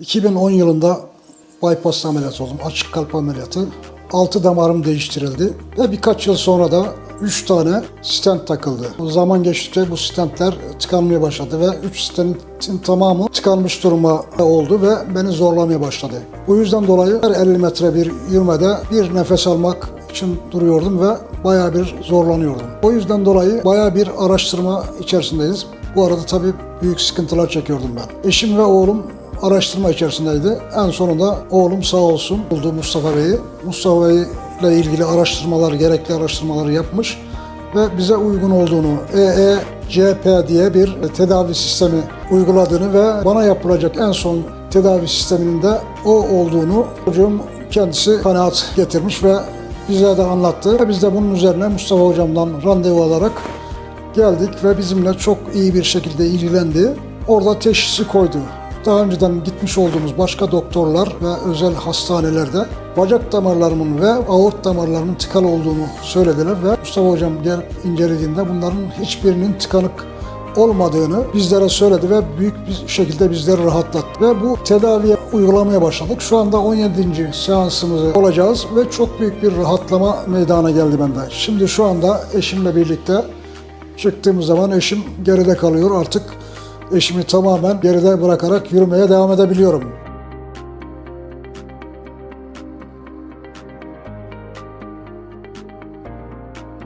2010 yılında bypass ameliyatı oldum. Açık kalp ameliyatı. 6 damarım değiştirildi. Ve birkaç yıl sonra da 3 tane stent takıldı. Zaman geçtikçe bu stentler tıkanmaya başladı ve 3 stentin tamamı tıkanmış duruma oldu ve beni zorlamaya başladı. Bu yüzden dolayı her 50 metre bir yürümede bir nefes almak için duruyordum ve bayağı bir zorlanıyordum. O yüzden dolayı bayağı bir araştırma içerisindeyiz. Bu arada tabii büyük sıkıntılar çekiyordum ben. Eşim ve oğlum araştırma içerisindeydi. En sonunda oğlum sağ olsun buldu Mustafa Bey'i. Mustafa Bey ile ilgili araştırmalar, gerekli araştırmaları yapmış ve bize uygun olduğunu, EECP diye bir tedavi sistemi uyguladığını ve bana yapılacak en son tedavi sisteminin de o olduğunu çocuğum kendisi kanaat getirmiş ve bize de anlattı. Biz de bunun üzerine Mustafa Hocam'dan randevu alarak geldik ve bizimle çok iyi bir şekilde ilgilendi. Orada teşhisi koydu. Daha önceden gitmiş olduğumuz başka doktorlar ve özel hastanelerde bacak damarlarımın ve aort damarlarımın tıkalı olduğunu söylediler ve Mustafa Hocam gelip incelediğinde bunların hiçbirinin tıkanık olmadığını bizlere söyledi ve büyük bir şekilde bizleri rahatlattı. Ve bu tedaviye uygulamaya başladık. Şu anda 17. seansımızı olacağız ve çok büyük bir rahatlama meydana geldi bende. Şimdi şu anda eşimle birlikte Çıktığımız zaman eşim geride kalıyor. Artık eşimi tamamen geride bırakarak yürümeye devam edebiliyorum.